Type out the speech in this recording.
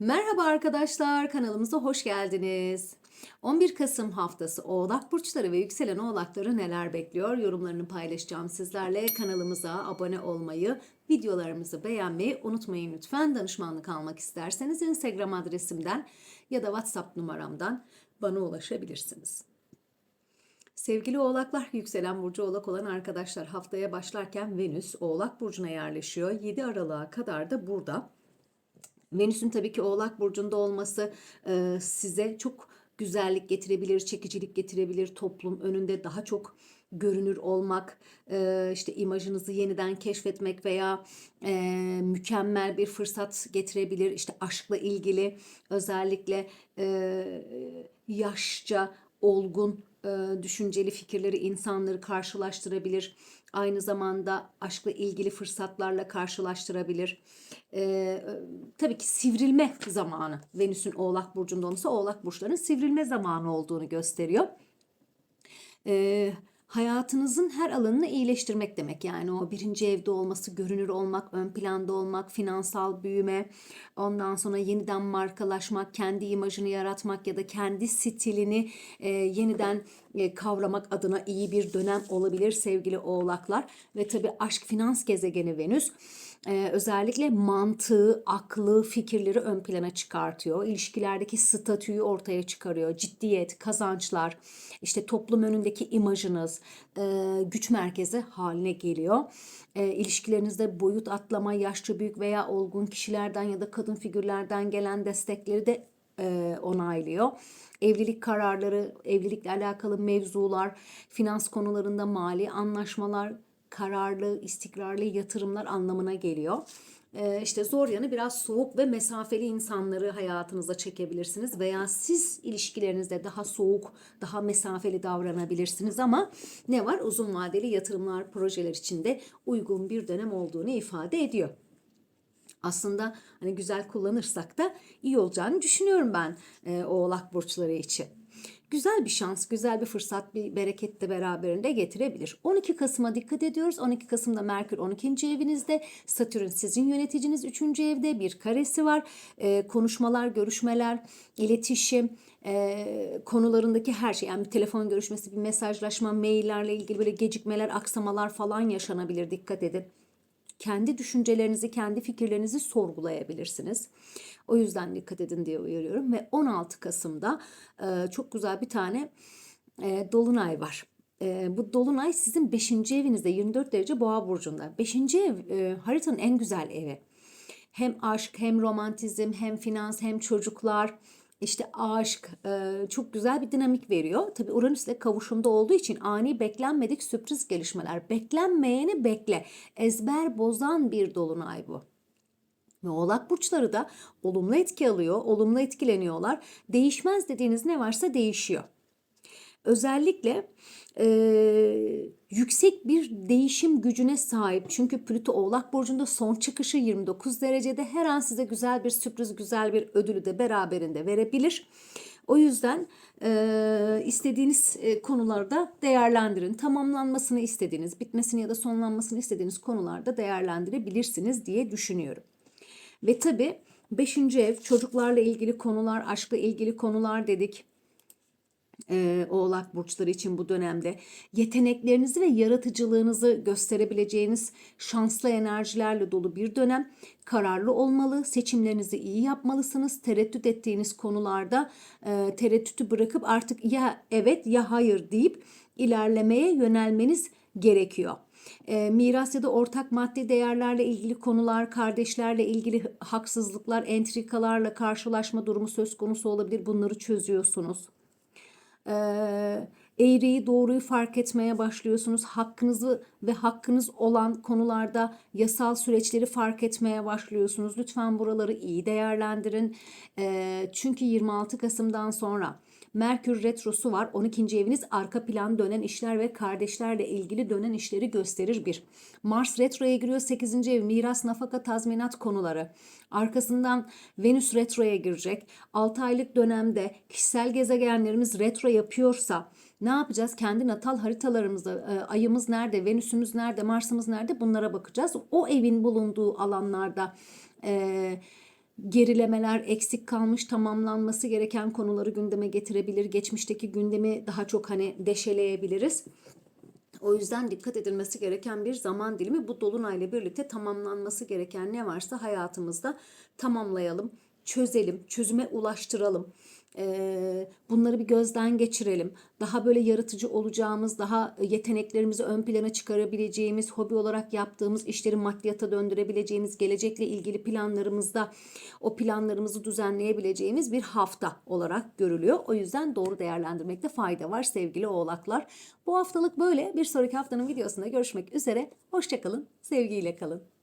Merhaba arkadaşlar, kanalımıza hoş geldiniz. 11 Kasım haftası Oğlak burçları ve yükselen Oğlakları neler bekliyor? Yorumlarını paylaşacağım sizlerle. Kanalımıza abone olmayı, videolarımızı beğenmeyi unutmayın lütfen. Danışmanlık almak isterseniz Instagram adresimden ya da WhatsApp numaramdan bana ulaşabilirsiniz. Sevgili Oğlaklar, yükselen burcu Oğlak olan arkadaşlar haftaya başlarken Venüs Oğlak burcuna yerleşiyor. 7 Aralık'a kadar da burada. Venüs'ün tabii ki Oğlak Burcu'nda olması e, size çok güzellik getirebilir, çekicilik getirebilir. Toplum önünde daha çok görünür olmak, e, işte imajınızı yeniden keşfetmek veya e, mükemmel bir fırsat getirebilir. İşte aşkla ilgili özellikle e, yaşça olgun düşünceli fikirleri insanları karşılaştırabilir. Aynı zamanda aşkla ilgili fırsatlarla karşılaştırabilir. E, tabii ki sivrilme zamanı. Venüs'ün Oğlak Burcu'nda olması Oğlak Burçlarının sivrilme zamanı olduğunu gösteriyor. E, hayatınızın her alanını iyileştirmek demek. Yani o birinci evde olması, görünür olmak, ön planda olmak, finansal büyüme, ondan sonra yeniden markalaşmak, kendi imajını yaratmak ya da kendi stilini e, yeniden e, kavramak adına iyi bir dönem olabilir sevgili oğlaklar. Ve tabii aşk finans gezegeni Venüs e, özellikle mantığı, aklı, fikirleri ön plana çıkartıyor. İlişkilerdeki statüyü ortaya çıkarıyor. Ciddiyet, kazançlar, işte toplum önündeki imajınız e, güç merkezi haline geliyor. E, ilişkilerinizde boyut atlama, yaşça büyük veya olgun kişilerden ya da kadın figürlerden gelen destekleri de e, onaylıyor. Evlilik kararları, evlilikle alakalı mevzular, finans konularında mali anlaşmalar, kararlı, istikrarlı yatırımlar anlamına geliyor. Ee, işte zor yanı biraz soğuk ve mesafeli insanları hayatınıza çekebilirsiniz veya siz ilişkilerinizde daha soğuk, daha mesafeli davranabilirsiniz ama ne var? Uzun vadeli yatırımlar, projeler içinde uygun bir dönem olduğunu ifade ediyor aslında hani güzel kullanırsak da iyi olacağını düşünüyorum ben e, oğlak burçları için. Güzel bir şans, güzel bir fırsat, bir bereket de beraberinde getirebilir. 12 Kasım'a dikkat ediyoruz. 12 Kasım'da Merkür 12. evinizde, Satürn sizin yöneticiniz 3. evde bir karesi var. E, konuşmalar, görüşmeler, iletişim, e, konularındaki her şey yani bir telefon görüşmesi, bir mesajlaşma, maillerle ilgili böyle gecikmeler, aksamalar falan yaşanabilir. Dikkat edin kendi düşüncelerinizi, kendi fikirlerinizi sorgulayabilirsiniz. O yüzden dikkat edin diye uyarıyorum ve 16 Kasım'da e, çok güzel bir tane e, dolunay var. E, bu dolunay sizin 5. evinizde 24 derece boğa burcunda. 5. ev e, haritanın en güzel evi. Hem aşk hem romantizm hem finans hem çocuklar işte aşk e, çok güzel bir dinamik veriyor. Tabi Uranüs ile kavuşumda olduğu için ani beklenmedik sürpriz gelişmeler. Beklenmeyeni bekle. Ezber bozan bir dolunay bu. Ve oğlak burçları da olumlu etki alıyor, olumlu etkileniyorlar. Değişmez dediğiniz ne varsa değişiyor. Özellikle e, yüksek bir değişim gücüne sahip. Çünkü Plüto Oğlak Burcu'nda son çıkışı 29 derecede her an size güzel bir sürpriz, güzel bir ödülü de beraberinde verebilir. O yüzden e, istediğiniz e, konularda değerlendirin. Tamamlanmasını istediğiniz, bitmesini ya da sonlanmasını istediğiniz konularda değerlendirebilirsiniz diye düşünüyorum. Ve tabii 5. ev çocuklarla ilgili konular, aşkla ilgili konular dedik e, oğlak burçları için bu dönemde yeteneklerinizi ve yaratıcılığınızı gösterebileceğiniz şanslı enerjilerle dolu bir dönem. Kararlı olmalı, seçimlerinizi iyi yapmalısınız. Tereddüt ettiğiniz konularda e, tereddütü bırakıp artık ya evet ya hayır deyip ilerlemeye yönelmeniz gerekiyor. E, miras ya da ortak maddi değerlerle ilgili konular, kardeşlerle ilgili haksızlıklar, entrikalarla karşılaşma durumu söz konusu olabilir. Bunları çözüyorsunuz eğriyi doğruyu fark etmeye başlıyorsunuz. Hakkınızı ve hakkınız olan konularda yasal süreçleri fark etmeye başlıyorsunuz. Lütfen buraları iyi değerlendirin. Çünkü 26 Kasım'dan sonra Merkür Retrosu var. 12. eviniz arka plan dönen işler ve kardeşlerle ilgili dönen işleri gösterir bir. Mars Retro'ya giriyor. 8. ev miras, nafaka, tazminat konuları. Arkasından Venüs Retro'ya girecek. 6 aylık dönemde kişisel gezegenlerimiz retro yapıyorsa ne yapacağız? Kendi natal haritalarımızda e, ayımız nerede, Venüs'ümüz nerede, Mars'ımız nerede bunlara bakacağız. O evin bulunduğu alanlarda e, gerilemeler, eksik kalmış tamamlanması gereken konuları gündeme getirebilir. Geçmişteki gündemi daha çok hani deşeleyebiliriz. O yüzden dikkat edilmesi gereken bir zaman dilimi bu dolunayla birlikte tamamlanması gereken ne varsa hayatımızda tamamlayalım, çözelim, çözüme ulaştıralım. Bunları bir gözden geçirelim. Daha böyle yaratıcı olacağımız, daha yeteneklerimizi ön plana çıkarabileceğimiz, hobi olarak yaptığımız işleri maddiyata döndürebileceğimiz, gelecekle ilgili planlarımızda o planlarımızı düzenleyebileceğimiz bir hafta olarak görülüyor. O yüzden doğru değerlendirmekte fayda var sevgili oğlaklar. Bu haftalık böyle. Bir sonraki haftanın videosunda görüşmek üzere. Hoşçakalın, sevgiyle kalın.